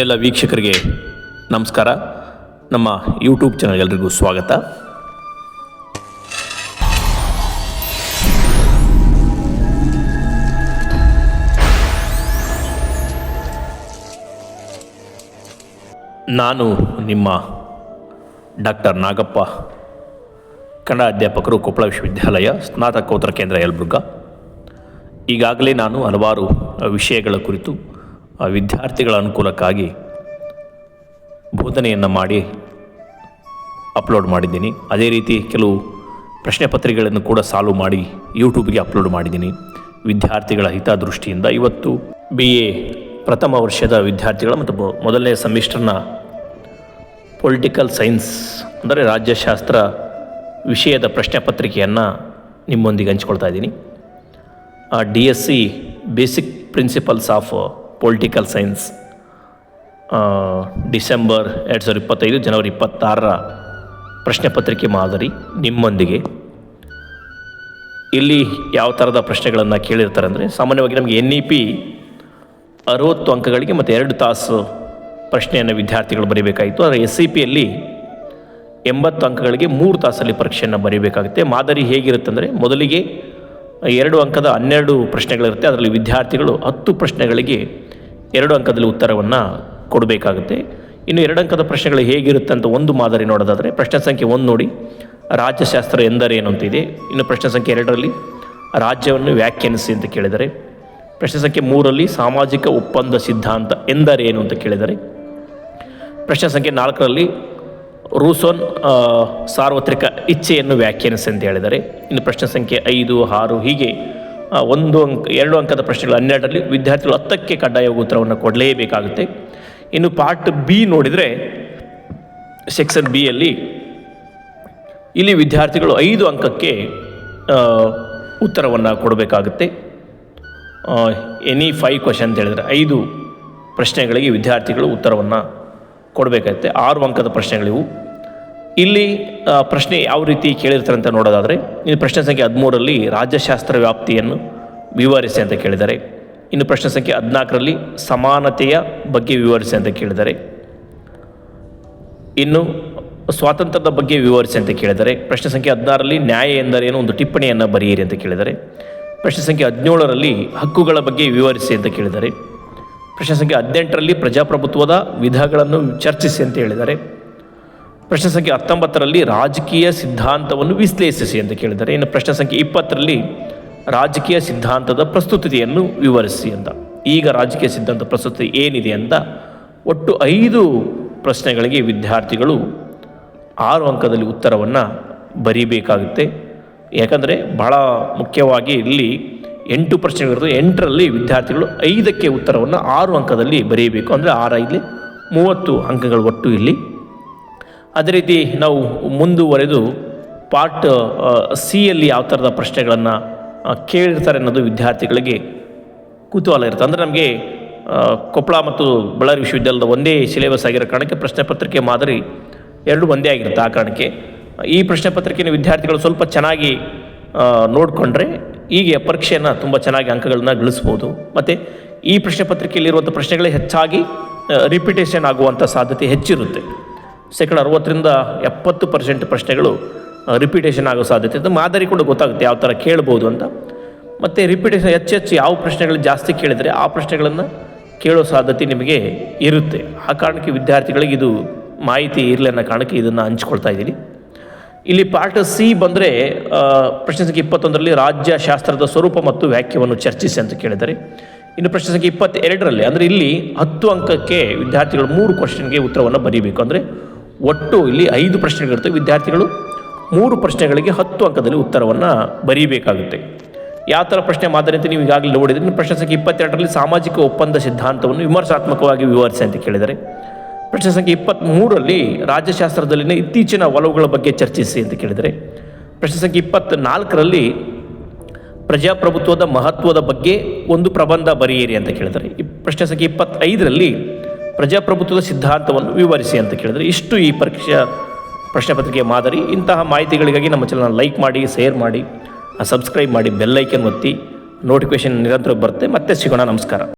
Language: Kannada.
ಎಲ್ಲ ವೀಕ್ಷಕರಿಗೆ ನಮಸ್ಕಾರ. ನಮ್ಮ ಯೂಟ್ಯೂಬ್ ಚಾನಲ್ ಎಲ್ರಿಗೂ ಸ್ವಾಗತ. ನಾನು ನಿಮ್ಮ ಡಾಕ್ಟರ್ ನಾಗಪ್ಪ, ಕನ್ನಡ ಅಧ್ಯಾಪಕರು ಕೊಪ್ಪಳ ವಿಶ್ವವಿದ್ಯಾಲಯ ಸ್ನಾತಕೋತ್ತರ ಕೇಂದ್ರ ಯಲಬುರ್ಗ. ಈಗಾಗಲೇ ನಾನು ಹಲವಾರು ವಿಷಯಗಳ ಕುರಿತು ಆ, ವಿದ್ಯಾರ್ಥಿಗಳ ಅನುಕೂಲಕ್ಕಾಗಿ ಬೋಧನೆಯನ್ನು ಮಾಡಿ ಅಪ್ಲೋಡ್ ಮಾಡಿದ್ದೀನಿ. ಅದೇ ರೀತಿ ಕೆಲವು ಪ್ರಶ್ನೆ ಪತ್ರಿಕೆಗಳನ್ನು ಕೂಡ ಸಾಲ್ವ್ ಮಾಡಿ ಯೂಟ್ಯೂಬ್ಗೆ ಅಪ್ಲೋಡ್ ಮಾಡಿದ್ದೀನಿ. ವಿದ್ಯಾರ್ಥಿಗಳ ಹಿತದೃಷ್ಟಿಯಿಂದ ಇವತ್ತು ಬಿ ಎ ಪ್ರಥಮ ವರ್ಷದ ವಿದ್ಯಾರ್ಥಿಗಳ ಮತ್ತು ಮೊದಲನೇ ಸೆಮಿಸ್ಟರ್ನ ಪೊಲಿಟಿಕಲ್ ಸೈನ್ಸ್ ಅಂದರೆ ರಾಜ್ಯಶಾಸ್ತ್ರ ವಿಷಯದ ಪ್ರಶ್ನೆ ಪತ್ರಿಕೆಯನ್ನು ನಿಮ್ಮೊಂದಿಗೆ ಹಂಚ್ಕೊಳ್ತಾ ಇದ್ದೀನಿ. D S C basic principles of political science December ಎರಡು ಸಾವಿರದ ಇಪ್ಪತ್ತೈದು, ಜನವರಿ ಇಪ್ಪತ್ತಾರರ ಪ್ರಶ್ನೆ ಪತ್ರಿಕೆ ಮಾದರಿ ನಿಮ್ಮೊಂದಿಗೆ. ಇಲ್ಲಿ ಯಾವ ಥರದ ಪ್ರಶ್ನೆಗಳನ್ನು ಕೇಳಿರ್ತಾರೆ ಅಂದರೆ, ಸಾಮಾನ್ಯವಾಗಿ ನಮಗೆ ಎನ್ ಇ ಪಿ ಅರುವತ್ತು ಅಂಕಗಳಿಗೆ ಮತ್ತು ಎರಡು ತಾಸು ಪ್ರಶ್ನೆಯನ್ನು ವಿದ್ಯಾರ್ಥಿಗಳು ಬರೀಬೇಕಾಯಿತು ಆದರೆ ಎಸ್ ಸಿ ಪಿಯಲ್ಲಿ ಎಂಬತ್ತು ಅಂಕಗಳಿಗೆ ಮೂರು ತಾಸಲ್ಲಿ ಪರೀಕ್ಷೆಯನ್ನು ಬರೀಬೇಕಾಗುತ್ತೆ. ಮಾದರಿ ಹೇಗಿರುತ್ತೆ ಅಂದರೆ ಮೊದಲಿಗೆ ಎರಡು ಅಂಕದ ಹನ್ನೆರಡು ಪ್ರಶ್ನೆಗಳಿರುತ್ತೆ. ಅದರಲ್ಲಿ ವಿದ್ಯಾರ್ಥಿಗಳು ಹತ್ತು ಪ್ರಶ್ನೆಗಳಿಗೆ ಎರಡು ಅಂಕದಲ್ಲಿ ಉತ್ತರವನ್ನು ಕೊಡಬೇಕಾಗುತ್ತೆ. ಇನ್ನು ಎರಡು ಅಂಕದ ಪ್ರಶ್ನೆಗಳು ಹೇಗಿರುತ್ತೆ ಅಂತ ಒಂದು ಮಾದರಿ ನೋಡೋದಾದರೆ, ಪ್ರಶ್ನೆ ಸಂಖ್ಯೆ ಒಂದು ನೋಡಿ. ರಾಜ್ಯಶಾಸ್ತ್ರ ಎಂದರೇನು ಅಂತ ಇದೆ. ಇನ್ನು ಪ್ರಶ್ನೆ ಸಂಖ್ಯೆ ಎರಡರಲ್ಲಿ ರಾಜ್ಯವನ್ನು ವ್ಯಾಖ್ಯಾನಿಸಿ ಅಂತ ಕೇಳಿದರೆ, ಪ್ರಶ್ನೆ ಸಂಖ್ಯೆ ಮೂರರಲ್ಲಿ ಸಾಮಾಜಿಕ ಒಪ್ಪಂದ ಸಿದ್ಧಾಂತ ಎಂದರೇನು ಅಂತ ಕೇಳಿದರೆ, ಪ್ರಶ್ನೆ ಸಂಖ್ಯೆ ನಾಲ್ಕರಲ್ಲಿ ರೂಸೋನ್ ಸಾರ್ವತ್ರಿಕ ಇಚ್ಛೆಯನ್ನು ವ್ಯಾಖ್ಯಾನಿಸಿ ಅಂತ ಹೇಳಿದರೆ, ಇನ್ನು ಪ್ರಶ್ನೆ ಸಂಖ್ಯೆ ಐದು, ಆರು ಹೀಗೆ ಒಂದು ಅಂಕ, ಎರಡು ಅಂಕದ ಪ್ರಶ್ನೆಗಳು ಹನ್ನೆರಡರಲ್ಲಿ ವಿದ್ಯಾರ್ಥಿಗಳು ಹತ್ತಕ್ಕೆ ಕಡ್ಡಾಯ ಉತ್ತರವನ್ನು ಕೊಡಲೇಬೇಕಾಗುತ್ತೆ. ಇನ್ನು ಪಾರ್ಟ್ ಬಿ ನೋಡಿದರೆ ಸೆಕ್ಷನ್ ಬಿಯಲ್ಲಿ ಇಲ್ಲಿ ವಿದ್ಯಾರ್ಥಿಗಳು ಐದು ಅಂಕಕ್ಕೆ ಉತ್ತರವನ್ನು ಕೊಡಬೇಕಾಗುತ್ತೆ. ಎನಿ ಫೈವ್ ಕ್ವಶನ್ ಅಂತ ಹೇಳಿದರೆ ಐದು ಪ್ರಶ್ನೆಗಳಿಗೆ ವಿದ್ಯಾರ್ಥಿಗಳು ಉತ್ತರವನ್ನು ಕೊಡಬೇಕಾಗುತ್ತೆ. ಆರು ಅಂಕದ ಪ್ರಶ್ನೆಗಳಿವು. ಇಲ್ಲಿ ಪ್ರಶ್ನೆ ಯಾವ ರೀತಿ ಕೇಳಿರ್ತಾರೆ ಅಂತ ನೋಡೋದಾದರೆ, ಇನ್ನು ಪ್ರಶ್ನೆ ಸಂಖ್ಯೆ ಹದಿಮೂರರಲ್ಲಿ ರಾಜ್ಯಶಾಸ್ತ್ರ ವ್ಯಾಪ್ತಿಯನ್ನು ವಿವರಿಸಿ ಅಂತ ಕೇಳಿದ್ದಾರೆ. ಇನ್ನು ಪ್ರಶ್ನೆ ಸಂಖ್ಯೆ ಹದಿನಾಲ್ಕರಲ್ಲಿ ಸಮಾನತೆಯ ಬಗ್ಗೆ ವಿವರಿಸಿ ಅಂತ ಕೇಳಿದ್ದಾರೆ. ಇನ್ನು ಸ್ವಾತಂತ್ರ್ಯದ ಬಗ್ಗೆ ವಿವರಿಸಿ ಅಂತ ಕೇಳಿದರೆ ಪ್ರಶ್ನೆ ಸಂಖ್ಯೆ ಹದಿನಾರರಲ್ಲಿ ನ್ಯಾಯ ಎಂದರೇನು ಒಂದು ಟಿಪ್ಪಣಿಯನ್ನು ಬರೆಯಿರಿ ಅಂತ ಕೇಳಿದ್ದಾರೆ. ಪ್ರಶ್ನೆ ಸಂಖ್ಯೆ ಹದಿನೇಳರಲ್ಲಿ ಹಕ್ಕುಗಳ ಬಗ್ಗೆ ವಿವರಿಸಿ ಅಂತ ಕೇಳಿದ್ದಾರೆ. ಪ್ರಶ್ನೆ ಸಂಖ್ಯೆ ಹದಿನೆಂಟರಲ್ಲಿ ಪ್ರಜಾಪ್ರಭುತ್ವದ ವಿಧಗಳನ್ನು ಚರ್ಚಿಸಿ ಅಂತ ಹೇಳಿದ್ದಾರೆ. ಪ್ರಶ್ನೆ ಸಂಖ್ಯೆ ಹತ್ತೊಂಬತ್ತರಲ್ಲಿ ರಾಜಕೀಯ ಸಿದ್ಧಾಂತವನ್ನು ವಿಶ್ಲೇಷಿಸಿ ಅಂತ ಕೇಳಿದ್ದಾರೆ. ಇನ್ನು ಪ್ರಶ್ನೆ ಸಂಖ್ಯೆ ಇಪ್ಪತ್ತರಲ್ಲಿ ರಾಜಕೀಯ ಸಿದ್ಧಾಂತದ ಪ್ರಸ್ತುತತೆಯನ್ನು ವಿವರಿಸಿ ಅಂತ. ಈಗ ರಾಜಕೀಯ ಸಿದ್ಧಾಂತ ಪ್ರಸ್ತುತಿ ಏನಿದೆ ಅಂತ ಒಟ್ಟು ಐದು ಪ್ರಶ್ನೆಗಳಿಗೆ ವಿದ್ಯಾರ್ಥಿಗಳು ಆರು ಅಂಕದಲ್ಲಿ ಉತ್ತರವನ್ನು ಬರೀಬೇಕಾಗುತ್ತೆ. ಯಾಕಂದರೆ ಬಹಳ ಮುಖ್ಯವಾಗಿ ಇಲ್ಲಿ ಎಂಟು ಪ್ರಶ್ನೆಗಳಿರ್ತದೆ ಎಂಟರಲ್ಲಿ ವಿದ್ಯಾರ್ಥಿಗಳು ಐದಕ್ಕೆ ಉತ್ತರವನ್ನು ಆರು ಅಂಕದಲ್ಲಿ ಬರೀಬೇಕು. ಅಂದರೆ ಆರು ಐದು ಮೂವತ್ತು ಅಂಕಗಳು ಒಟ್ಟು ಇಲ್ಲಿ. ಅದೇ ರೀತಿ ನಾವು ಮುಂದುವರೆದು ಪಾರ್ಟ್ ಸಿಯಲ್ಲಿ ಯಾವ ಥರದ ಪ್ರಶ್ನೆಗಳನ್ನು ಕೇಳಿರ್ತಾರೆ ಅನ್ನೋದು ವಿದ್ಯಾರ್ಥಿಗಳಿಗೆ ಕುತೂಹಲ ಇರುತ್ತೆ. ಅಂದರೆ ನಮಗೆ ಕೊಪ್ಪಳ ಮತ್ತು ಬಳ್ಳಾರಿ ವಿಶ್ವವಿದ್ಯಾಲಯದ ಒಂದೇ ಸಿಲೆಬಸ್ ಆಗಿರೋ ಕಾರಣಕ್ಕೆ ಪ್ರಶ್ನೆ ಪತ್ರಿಕೆ ಮಾದರಿ ಎರಡು ಒಂದೇ ಆಗಿರುತ್ತೆ ಆ ಕಾರಣಕ್ಕೆ. ಈ ಪ್ರಶ್ನೆ ಪತ್ರಿಕೆಯನ್ನು ವಿದ್ಯಾರ್ಥಿಗಳು ಸ್ವಲ್ಪ ಚೆನ್ನಾಗಿ ನೋಡಿಕೊಂಡ್ರೆ ಹೀಗೆ ಪರೀಕ್ಷೆಯನ್ನು ತುಂಬ ಚೆನ್ನಾಗಿ ಅಂಕಗಳನ್ನ ಗಳಿಸ್ಬೋದು. ಮತ್ತು ಈ ಪ್ರಶ್ನೆ ಪತ್ರಿಕೆಯಲ್ಲಿರುವಂಥ ಪ್ರಶ್ನೆಗಳೇ ಹೆಚ್ಚಾಗಿ ರಿಪಿಟೇಷನ್ ಆಗುವಂಥ ಸಾಧ್ಯತೆ ಹೆಚ್ಚಿರುತ್ತೆ. ಶೇಕಡ ಅರವತ್ತರಿಂದ ಎಪ್ಪತ್ತು ಪರ್ಸೆಂಟ್ ಪ್ರಶ್ನೆಗಳು ರಿಪಿಟೇಷನ್ ಆಗೋ ಸಾಧ್ಯತೆ ಇದೆ ಮಾದರಿ ಕೂಡ ಗೊತ್ತಾಗುತ್ತೆ ಯಾವ ಥರ ಕೇಳ್ಬೋದು ಅಂತ. ಮತ್ತು ರಿಪಿಟೇಷನ್ ಹೆಚ್ಚು ಹೆಚ್ಚು ಯಾವ ಪ್ರಶ್ನೆಗಳು ಜಾಸ್ತಿ ಕೇಳಿದರೆ ಆ ಪ್ರಶ್ನೆಗಳನ್ನು ಕೇಳೋ ಸಾಧ್ಯತೆ ನಿಮಗೆ ಇರುತ್ತೆ. ಆ ಕಾರಣಕ್ಕೆ ವಿದ್ಯಾರ್ಥಿಗಳಿಗೆ ಇದು ಮಾಹಿತಿ ಇರಲಿ ಅನ್ನೋ ಕಾರಣಕ್ಕೆ ಇದನ್ನು ಹಂಚ್ಕೊಳ್ತಾ ಇದ್ದೀನಿ. ಇಲ್ಲಿ ಪಾರ್ಟ್ ಸಿ ಬಂದರೆ ಪ್ರಶ್ನೆ ಸಂಖ್ಯೆ ಇಪ್ಪತ್ತೊಂದರಲ್ಲಿ ರಾಜ್ಯಶಾಸ್ತ್ರದ ಸ್ವರೂಪ ಮತ್ತು ವ್ಯಾಖ್ಯವನ್ನು ಚರ್ಚಿಸಿ ಅಂತ ಕೇಳಿದ್ದಾರೆ. ಇನ್ನು ಪ್ರಶ್ನೆ ಸಂಖ್ಯೆ ಇಪ್ಪತ್ತೆರಡರಲ್ಲಿ, ಅಂದರೆ ಇಲ್ಲಿ ಹತ್ತು ಅಂಕಕ್ಕೆ ವಿದ್ಯಾರ್ಥಿಗಳು ಮೂರು ಕ್ವಶನ್ಗೆ ಉತ್ತರವನ್ನು ಬರೀಬೇಕು. ಅಂದರೆ ಒಟ್ಟು ಇಲ್ಲಿ ಐದು ಪ್ರಶ್ನೆಗಳಿರ್ತವೆ ವಿದ್ಯಾರ್ಥಿಗಳು ಮೂರು ಪ್ರಶ್ನೆಗಳಿಗೆ ಹತ್ತು ಅಂಕದಲ್ಲಿ ಉತ್ತರವನ್ನು ಬರೀಬೇಕಾಗುತ್ತೆ. ಯಾವ ಥರ ಪ್ರಶ್ನೆ ಮಾದರಿ ಅಂತ ನೀವು ಈಗಾಗಲೇ ನೋಡಿದರೆ. ಪ್ರಶ್ನೆ ಸಂಖ್ಯೆ ಇಪ್ಪತ್ತೆರಡರಲ್ಲಿ ಸಾಮಾಜಿಕ ಒಪ್ಪಂದ ಸಿದ್ಧಾಂತವನ್ನು ವಿಮರ್ಶಾತ್ಮಕವಾಗಿ ವಿವರಿಸಿ ಅಂತ ಕೇಳಿದರೆ, ಪ್ರಶ್ನೆ ಸಂಖ್ಯೆ ಇಪ್ಪತ್ತ್ಮೂರರಲ್ಲಿ ರಾಜ್ಯಶಾಸ್ತ್ರದಲ್ಲಿನ ಇತ್ತೀಚಿನ ಒಲವುಗಳ ಬಗ್ಗೆ ಚರ್ಚಿಸಿ ಅಂತ ಕೇಳಿದರೆ, ಪ್ರಶ್ನೆ ಸಂಖ್ಯೆ ಇಪ್ಪತ್ತ್ನಾಲ್ಕರಲ್ಲಿ ಪ್ರಜಾಪ್ರಭುತ್ವದ ಮಹತ್ವದ ಬಗ್ಗೆ ಒಂದು ಪ್ರಬಂಧ ಬರೆಯಿರಿ ಅಂತ ಕೇಳಿದರೆ ಪ್ರಶ್ನೆ ಸಂಖ್ಯೆ ಇಪ್ಪತ್ತೈದರಲ್ಲಿ ಪ್ರಜಾಪ್ರಭುತ್ವದ ಸಿದ್ಧಾಂತವನ್ನು ವಿವರಿಸಿ ಅಂತ ಕೇಳಿದರೆ ಇಷ್ಟು ಈ ಪರೀಕ್ಷಾ ಪ್ರಶ್ನೆ ಪತ್ರಿಕೆಯ ಮಾದರಿ. ಇಂತಹ ಮಾಹಿತಿಗಳಿಗಾಗಿ ನಮ್ಮ ಚಾನಲ್ ಲೈಕ್ ಮಾಡಿ ಶೇರ್ ಮಾಡಿ ಸಬ್ಸ್ಕ್ರೈಬ್ ಮಾಡಿ ಬೆಲ್ಲೈಕನ್ ಒತ್ತಿ ನೋಟಿಫಿಕೇಷನ್ ನಿರಂತರ ಬರುತ್ತೆ. ಮತ್ತೆ ಸಿಗೋಣ. ನಮಸ್ಕಾರ.